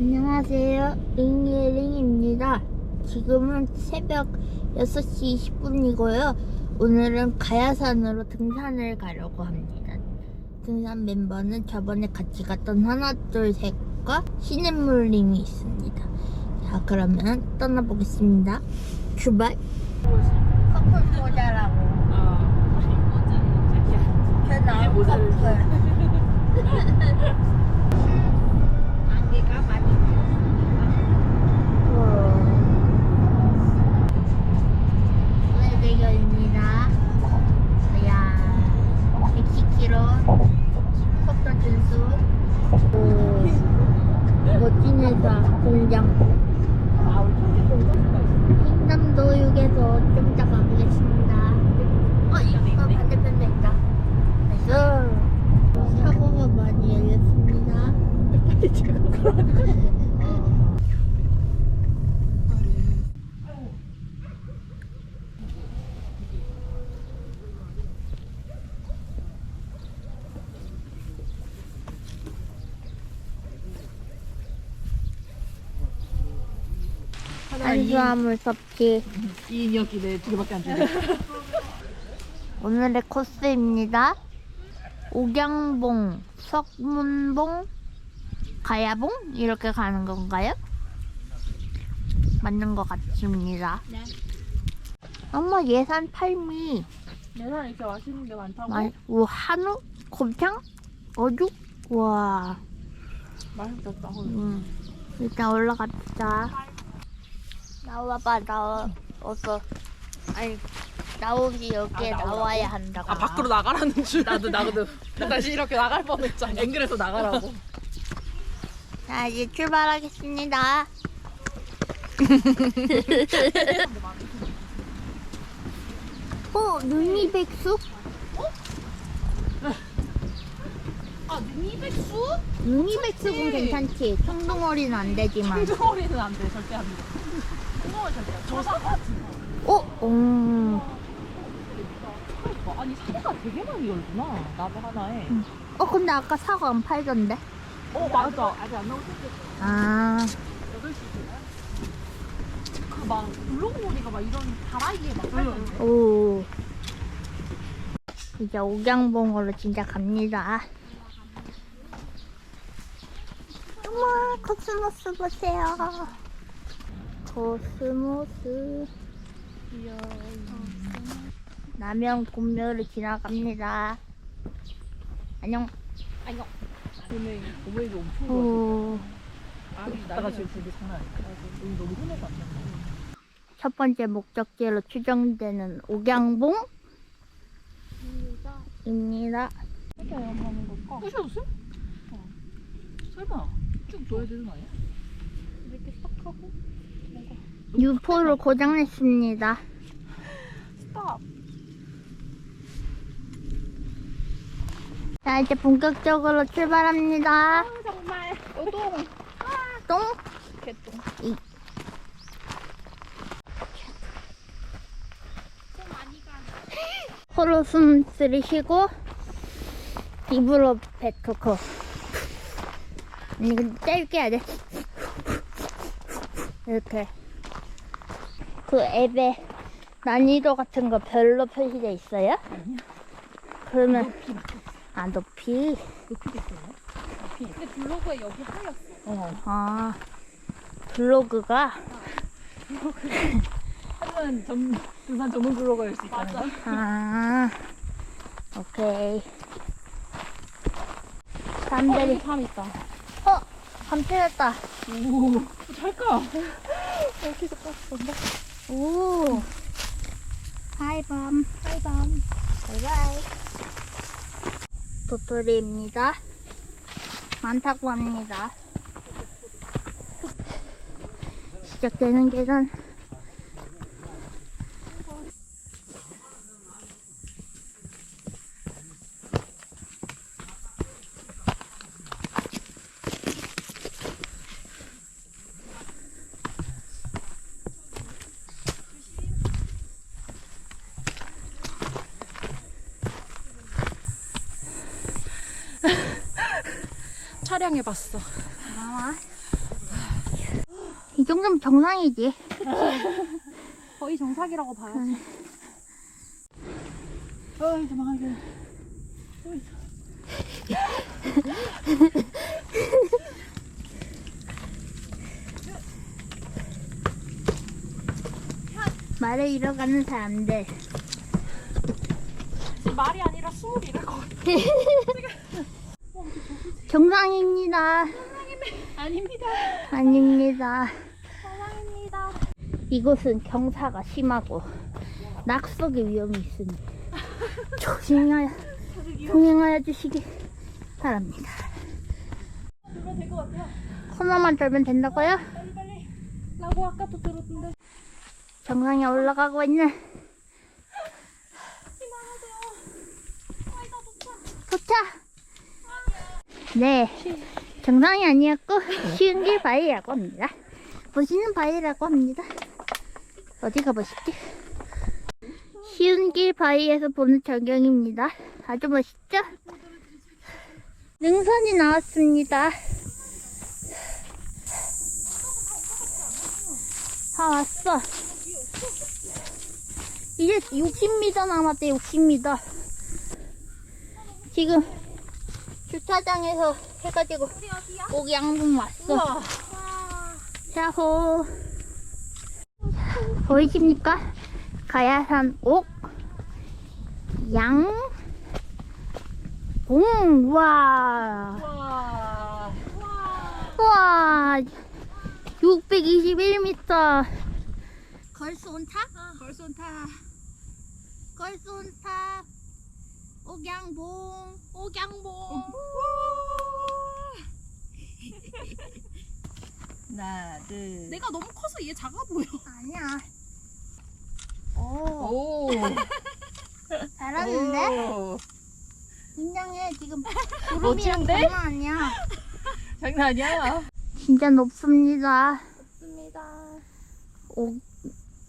안녕하세요. 링예링입니다. 지금은 새벽 6시 20분이고요. 오늘은 가야산으로 등산을 가려고 합니다. 등산 멤버는 저번에 같이 갔던 하나, 둘, 셋과 시냇물님이 있습니다. 자, 그러면 떠나보겠습니다. 출발! 커플 모자라고. 저는 커플. 안개가 많이 오늘대교입니다. 야, 110km 속도 준수. 오, 멋진 회사 공장. 횡담도육에서 좀 이따 가보겠습니다. 어, 이거 반대편도 있다. 나이스. 사고가 많이 열렸습니다. 빨리 지금 탄수화물 섭취. 이 인력이 내두 개밖에 안 주네. 오늘의 코스입니다. 옥양봉, 석문봉, 가야봉 이렇게 가는 건가요? 맞는 것 같습니다. 네. 엄마 예산 팔미, 내산 이렇게 맛있는 게 많다고? 마, 우 한우, 곱창, 어죽, 와, 맛있겠다. 음, 일단 올라갑시다. 나와봐 나와, 어서, 아니 나오기 여기에 아? 나와야 한다고. 아 밖으로 나가라는 줄. 나도 나도. 나 다시 이렇게 나갈 뻔했잖아. 앵글에서 나가라고. 자 이제 출발하겠습니다. 어, 눈이 백숙? 아 니백수? 눈이 백숙은 괜찮지. 청둥오리는 안 되지만. 청정어리는 안 돼. 절대 안 돼. 청정어리 절대 안 돼. 저 사과지. 어, 음. 아니 사과가 되게 많이 열구나. 나도 하나에. 어, 근데 아까 사과 안 팔던데. 어 맞아. 아직 안 나오셨을 아, 8시. 그막 블록머리가 막 이런 다라이에 막 팔던데. 오. 이제 옥양봉으로 진짜 갑니다. 어머, 코스모스 보세요. 코스모스. 남영 본묘를 지나갑니다. 안녕. 안녕. 오늘 오메기 엄청 좋아. 오. 이따가 지금 되게 장난 아니야. 여기 너무 흔해서 안 된다. 첫 번째 목적지로 추정되는 옥양봉 입니다. 부셔졌어? 어. 설마 쭉 둬야 되는 거 아니야? 이렇게 싹 하고 유포를 고장냈습니다. 스탑 자, 이제 본격적으로 출발합니다. 정말 오동 똥? 개똥 이. 코로 숨 들이쉬고 입으로 뱉고 아니 근데 짧게 해야 돼 이렇게 그 앱에 난이도 같은 거 별로 표시돼 있어요? 그러면 아 높이? 높이 됐어요? 근데 블로그에 여기 하였어 어. 아 블로그가? 하면 전 등산 전문 블로거일 수 있다는 거? 아 오케이. 사람들이 밤 있다. 어 밤새였다 오 잘까? 여기서 깠어 오 하이밤 빨밤 바이바이 도토리입니다 많다고 합니다 시작되는 계단 촬영해봤어 나와 정도면 정상이지. 거의 정상이라고 봐야지. 어이 도망가게. 말을 잃어가는 사람들. 말이 아니라 숨을 잃을 것 같아. 정상입니다. 아닙니다. 아닙니다. 사랑입니다. 이곳은 경사가 심하고 낙석의 위험이 있으니 조심하여 동행하여 주시기 바랍니다. 들면 될것 같아요. 코너만 돌면 된다고요? 빨리 빨리. 라고 아까도 들었는데. 정상에 올라가고 있는 도착! 네, 정상이 아니었고 쉬운 길 바위라고 합니다. 보시는 바위라고 합니다. 어디 가보시지? 쉬운 길 바위에서 보는 전경입니다. 아주 멋있죠? 능선이 나왔습니다. 다 왔어. 이제 60m 남았대, 60m. 지금 주차장에서 해가지고 옥양봉 왔어. 우와. 야호. 보이십니까? 가야산 옥, 양, 봉, 와. 와. 와. 와. 621m. 걸스온탑? 걸손타. 걸스온탑. 옥양봉. 옥양봉. 하나, 둘. 내가 너무 커서 얘 작아 보여. 아니야. 오, 오. 잘하는데? 오. 굉장해, 지금. 구름이랑 멋진데? 장난 아니야. 장난 아니야. 진짜 높습니다. 좋습니다.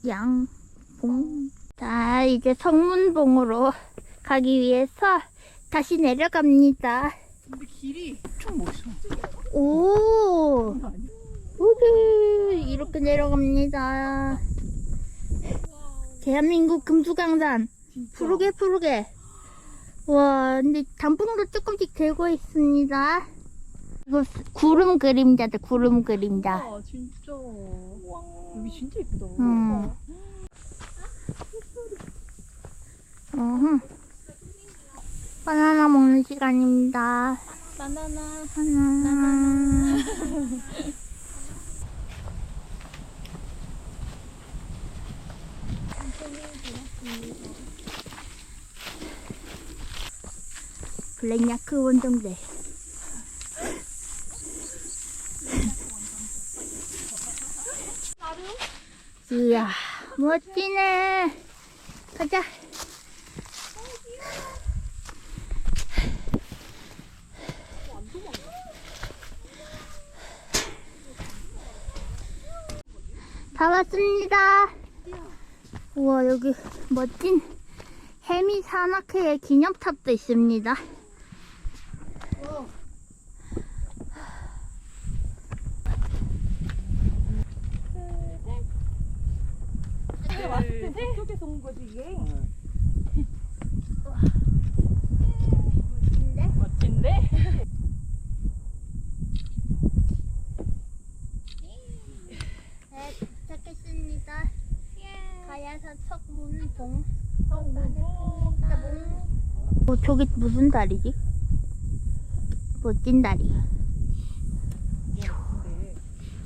옥양 봉. 자, 이제 성문봉으로 가기 위해서 다시 내려갑니다. 근데 길이 좀 멋있어. 오? 우후, 이렇게 내려갑니다. 대한민국 금수강산. 진짜. 푸르게 푸르게. 와, 근데 단풍도 조금씩 들고 있습니다. 이거 구름 그림자다, 구름 그림자. 아, 진짜. 와. 여기 진짜 예쁘다. 음. 어흥. 바나나 먹는 시간입니다. 바나나. 바나나. 블랙야크 원정대. 이야, 멋지네. 가자. 다 왔습니다. 우와, 여기 멋진 해미 산악회의 기념탑도 있습니다. 내가 왔을 때 저쪽에서 온 거지, 이게. 멋진데? 멋진데? 네, 도착했습니다. 가야산 석문봉. 어, 어, 저기 무슨 다리지? 멋진 다리.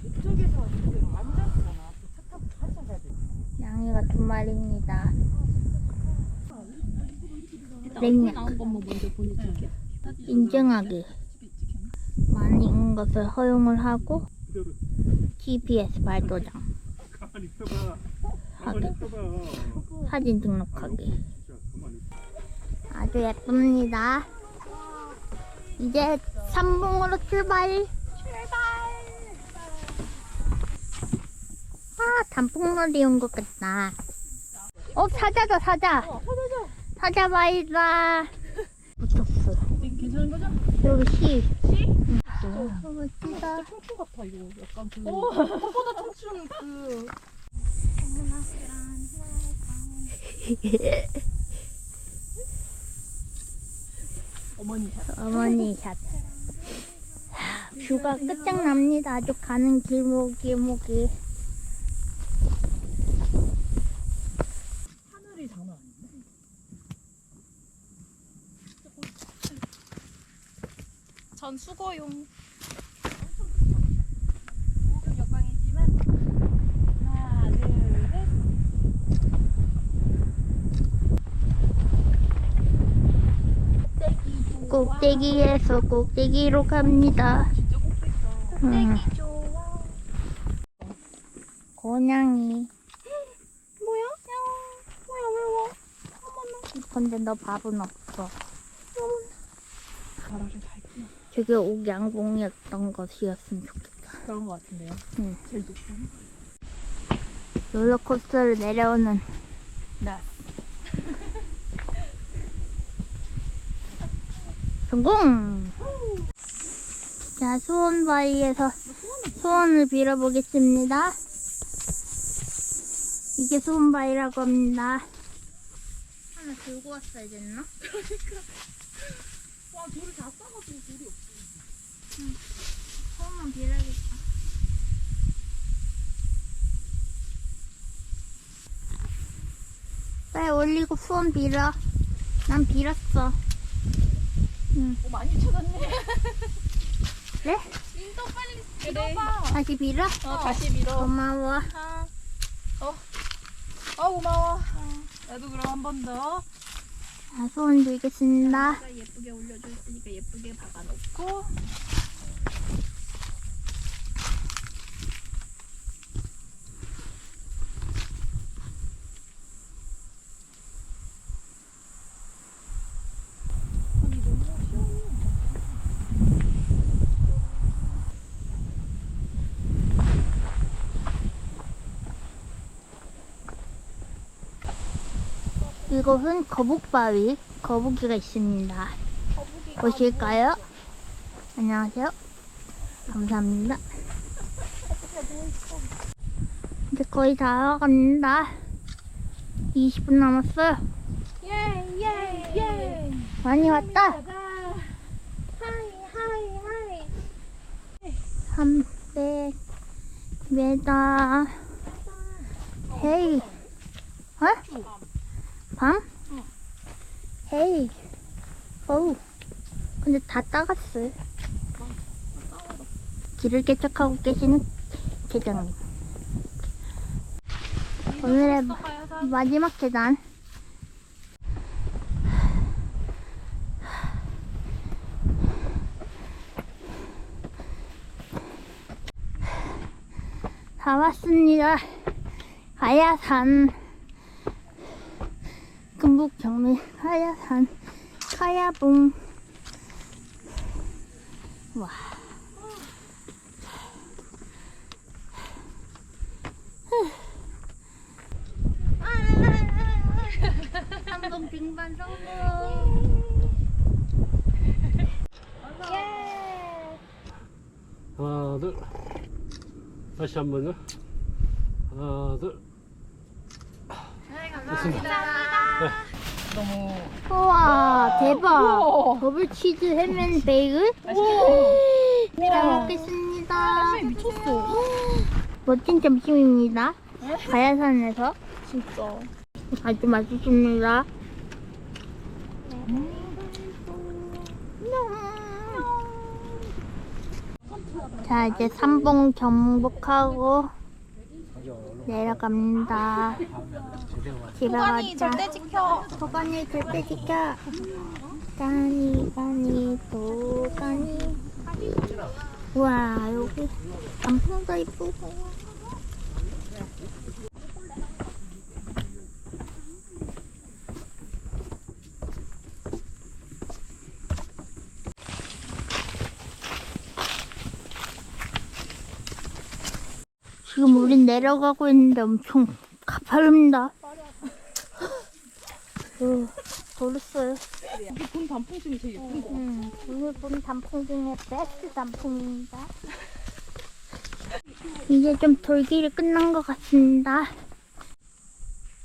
이쪽에서 완전 크잖아. 차 타고 가야 돼. 양이가 두 마리입니다. 보내줄게. 인정하게 많이 온 것을 허용을 하고 GPS 발도장. 사진 등록하기 가만히 있어. 아주 예쁩니다. 이제 삼봉으로 출발. 출발. 아 단풍놀이 온 것 같다. 어 사자다 사자. 어. 사자 바이다. 붙었어. 괜찮은 거죠? 여기 시. 시? 여기 멋지다. 청춘 같아 이거. 약간 그. 꽃보다 청춘 그. 어머니 샷. 어머니 샷. 뷰가 끝장납니다. 아주 가는 길목 길목이. 하늘이 장난 아닌데. 전 수거용. 조금 역광이지만 하나, 둘, 셋. 꼭대기에서 꼭대기로 갑니다. 음. 고양이. 뭐야? 뭐야 왜 와? 근데 너 밥은 없어. 저게 옥양봉이었던 것이었으면 좋겠다. 그런 거 같은데요. 응. 제일 높은. 롤러코스터를 내려오는 나. 성공! 자, 수원바위에서 소원을 빌어보겠습니다. 이게 수원바위라고 합니다. 하나 들고 왔어야 됐나? 와 돌을 다 싸가지고 돌이 없어. 소원만 빌어야겠다. 빨리 올리고 수원 빌어. 난 빌었어. 어 많이 찾았네. 그래? 인도 빨리 밀어봐. 다시 빌어? 어 다시 밀어. 고마워. 아, 어, 어 고마워. 나도 그럼 한 번 더. 자, 소원 빌겠습니다. 예쁘게 올려줄 테니까 예쁘게 박아놓고. 이곳은 거북바위, 거북이가 있습니다. 보실까요? 안녕하세요. 감사합니다. 이제 거의 다 갑니다. 20분 남았어요. 예예 예. 많이 왔다. 하이 하이 하이. 300m. 헤이. 어? 밤? 헤이. 어우. 근데 다 따갔어요. 길을 개척하고 계시는 계장님. 오늘의 마지막 계단. 다 왔습니다. 가야산. 금북 경매 가야산. 가야봉. 와. 성공 등반 성공. 하나 둘 다시 한 번요 하나 둘 너무 우와 대박. 우와. 더블 치즈 햄앤 베이글. 맛있겠다. 잘 먹겠습니다. 쌤 미쳤어. 멋진 점심입니다. 가야산에서 진짜. 아주 맛있습니다. 자 이제 삼봉 정복하고 내려갑니다. 집에 가자. 지켜. 도가니 절대 지켜. 가니 가니 도가니. 와 여기 단풍도 이쁘고. 지금 우린 내려가고 있는데 엄청 가파릅니다. 어, 벌었어요. 이게 본 단풍 중에 제일 예쁜 거. 음, 오늘 본 단풍 중에 베스트 단풍입니다. 이제 좀 돌길이 끝난 것 같습니다.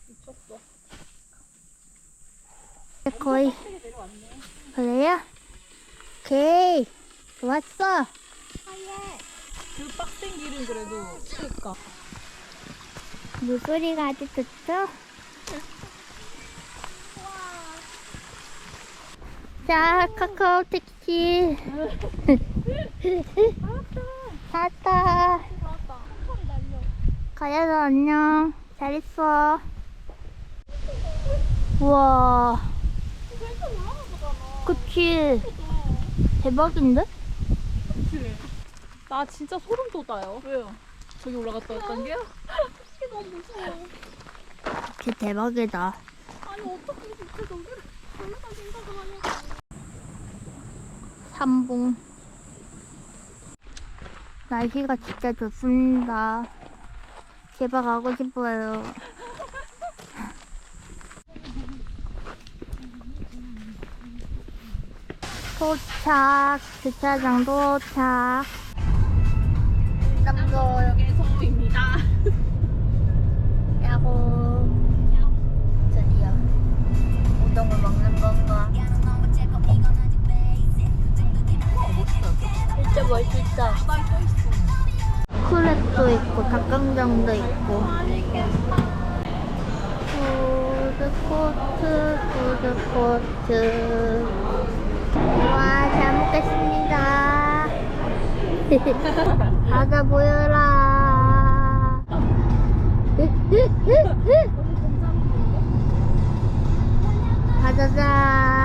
미쳤어. 거의. 그래요? 오케이 좋았어. 그 빡센 길은 그래도 그니까. 물소리가 아주 좋죠? 자, 카카오 택시. 탔다. 가야도 안녕. 잘 있어. 우와. 그치. 대박인데? 나 진짜 소름 돋아요. 왜요? 저기 올라갔다 왔던 게요? 이게 너무 무서워. 그 대박이다. 아니 어떻게 진짜 저기를 올라갈 생각을 하냐고. 삼봉. 날씨가 진짜 좋습니다. 제발 가고 싶어요. 도착. 주차장 도착. 멋있다. 크랩도 있고 닭강정도 있고. 푸드코트, 푸드코트. 와, 잘 먹겠습니다. 바다 보여라. 바다다.